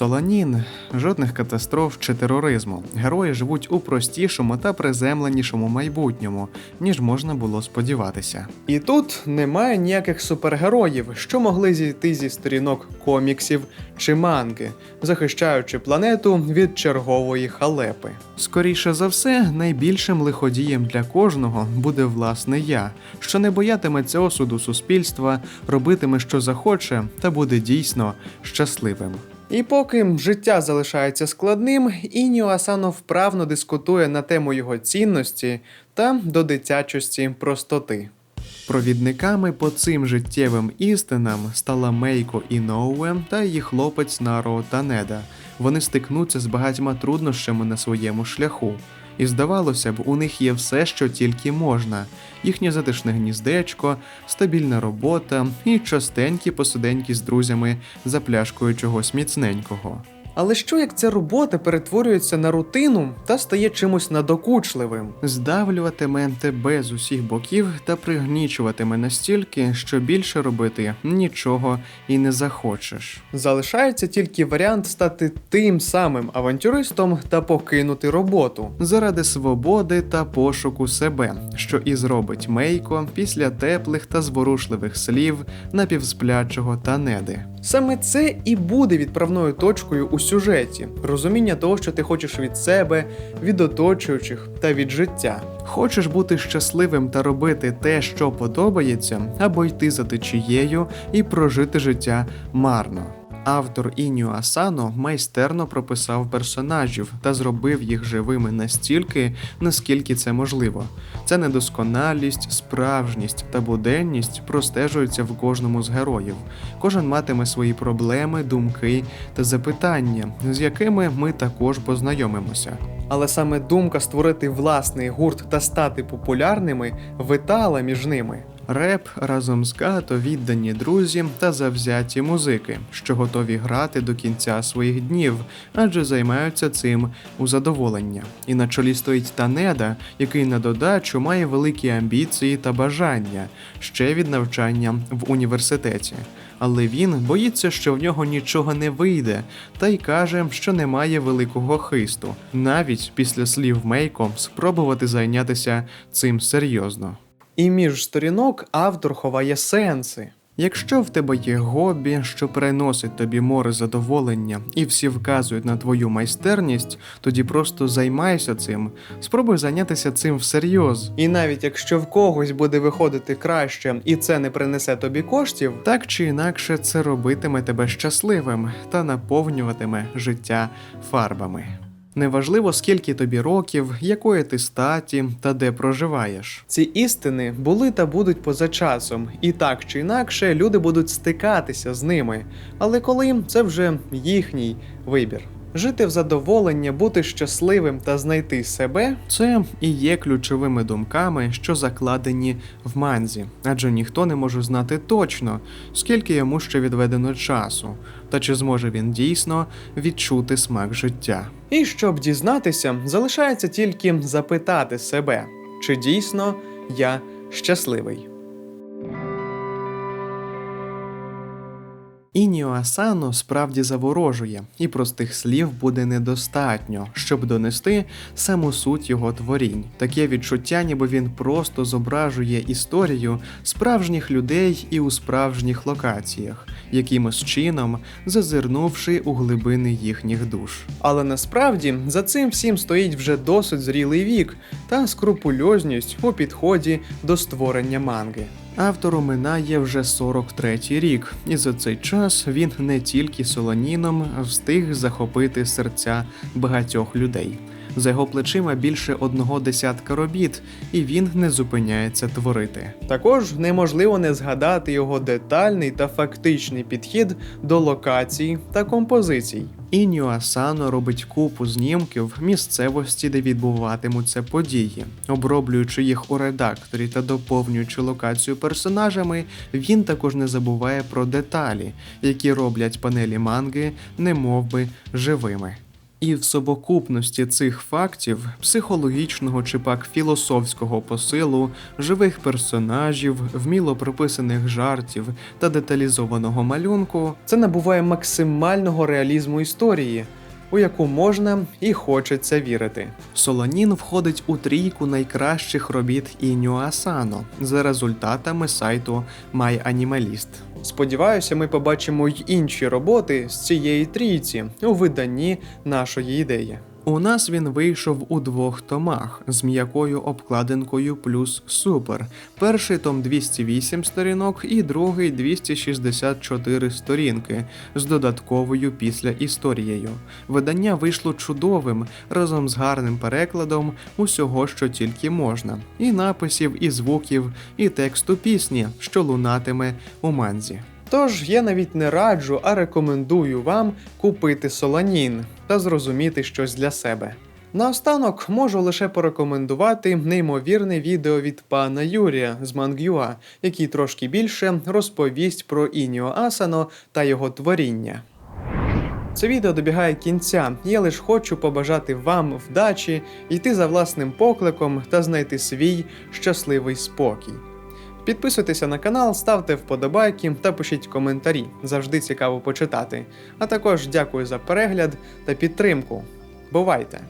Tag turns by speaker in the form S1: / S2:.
S1: Солонін, жодних катастроф чи тероризму. Герої живуть у простішому та приземленішому майбутньому, ніж можна було сподіватися. І тут немає ніяких супергероїв, що могли зійти зі сторінок коміксів чи манги, захищаючи планету від чергової халепи. Скоріше за все, найбільшим лиходієм для кожного буде власне я, що не боятиметься осуду суспільства, робитиме, що захоче, та буде дійсно щасливим. І поки життя залишається складним, Ініо Асано вправно дискутує на тему його цінності та до дитячості простоти. Провідниками по цим життєвим істинам стала Мейко Іноуе та її хлопець Наро Танеда. Вони стикнуться з багатьма труднощами на своєму шляху. І здавалося б, у них є все, що тільки можна: їхнє затишне гніздечко, стабільна робота і частенькі посиденьки з друзями за пляшкою чогось міцненького. Але що як ця робота перетворюється на рутину та стає чимось надокучливим? Здавлюватиме тебе з усіх боків та пригнічуватиме настільки, що більше робити нічого і не захочеш. Залишається тільки варіант стати тим самим авантюристом та покинути роботу заради свободи та пошуку себе, що і зробить Мейко після теплих та зворушливих слів напівсплячого Танеди. Саме це і буде відправною точкою у сюжеті розуміння того, що ти хочеш від себе, від оточуючих та від життя. Хочеш бути щасливим та робити те, що подобається, або йти за течією і прожити життя марно. Автор Ініо Асано майстерно прописав персонажів та зробив їх живими настільки, наскільки це можливо. Ця недосконалість, справжність та буденність простежуються в кожному з героїв. Кожен матиме свої проблеми, думки та запитання, з якими ми також познайомимося. Але саме думка створити власний гурт та стати популярними витала між ними. Реп разом з Като віддані друзі та завзяті музики, що готові грати до кінця своїх днів, адже займаються цим у задоволення. І на чолі стоїть Танеда, який на додачу має великі амбіції та бажання ще від навчання в університеті. Але він боїться, що в нього нічого не вийде, та й каже, що немає великого хисту, навіть після слів Мейко спробувати зайнятися цим серйозно. І між сторінок автор ховає сенси. Якщо в тебе є хобі, що приносить тобі море задоволення, і всі вказують на твою майстерність, тоді просто займайся цим, спробуй зайнятися цим всерйоз. І навіть якщо в когось буде виходити краще і це не принесе тобі коштів, так чи інакше це робитиме тебе щасливим та наповнюватиме життя фарбами. Неважливо, скільки тобі років, якої ти статі та де проживаєш. Ці істини були та будуть поза часом, і так чи інакше люди будуть стикатися з ними. Але коли це вже їхній вибір. Жити в задоволення, бути щасливим та знайти себе це і є ключовими думками, що закладені в манзі, адже ніхто не може знати точно, скільки йому ще відведено часу, та чи зможе він дійсно відчути смак життя. І щоб дізнатися, залишається тільки запитати себе, чи дійсно я щасливий. Ініо Асано справді заворожує, і простих слів буде недостатньо, щоб донести саму суть його творінь. Таке відчуття, ніби він просто зображує історію справжніх людей і у справжніх локаціях, якимось чином зазирнувши у глибини їхніх душ. Але насправді за цим всім стоїть вже досить зрілий вік та скрупульозність у підході до створення манги. Автору минає вже 43-й рік, і за цей час він не тільки солоніном встиг захопити серця багатьох людей. За його плечима більше одного десятка робіт, і він не зупиняється творити. Також неможливо не згадати його детальний та фактичний підхід до локацій та композицій. Ініо Асано робить купу знімків місцевості, де відбуватимуться події, оброблюючи їх у редакторі та доповнюючи локацію персонажами, він також не забуває про деталі, які роблять панелі манги немовби живими. І в совокупності цих фактів, психологічного чи пак філософського посилу, живих персонажів, вміло прописаних жартів та деталізованого малюнку, це набуває максимального реалізму історії, у яку можна і хочеться вірити. Солонін входить у трійку найкращих робіт Іню Асано за результатами сайту MyAnimalist. Сподіваюся, ми побачимо й інші роботи з цієї трійці у виданні нашої ідеї. У нас він вийшов у двох томах з м'якою обкладинкою плюс супер. Перший том 208 сторінок і другий 264 сторінки з додатковою після історією. Видання вийшло чудовим разом з гарним перекладом усього, що тільки можна, і написів, і звуків, і тексту пісні, що лунатиме у манзі. Тож я навіть не раджу, а рекомендую вам купити соланін та зрозуміти щось для себе. Наостанок можу лише порекомендувати неймовірне відео від пана Юрія з Мангюа, який трошки більше розповість про Ініо Асано та його творіння. Це відео добігає кінця. Я лише хочу побажати вам вдачі, йти за власним покликом та знайти свій щасливий спокій. Підписуйтеся на канал, ставте вподобайки та пишіть коментарі. Завжди цікаво почитати. А також дякую за перегляд та підтримку. Бувайте!